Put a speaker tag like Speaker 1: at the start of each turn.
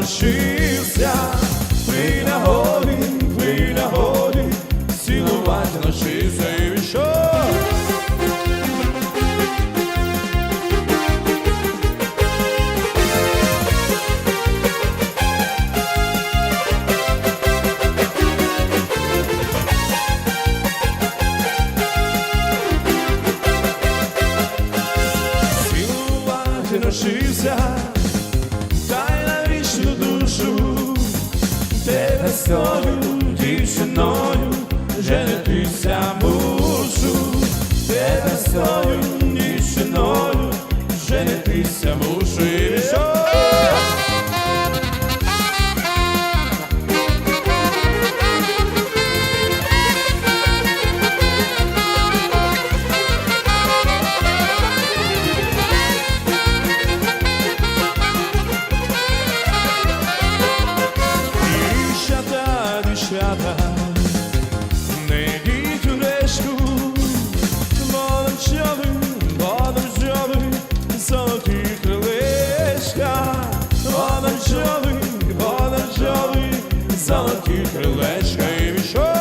Speaker 1: навчився, ви на горі, ви на горі, цілувати навчився і що? Цілувати навчився, з дівчиною женитися мушу, де з Дівчата, не йдіть у решку, молодь бджоли, золоті крилечка, молодь бджоли, золоті крилечка і вішок.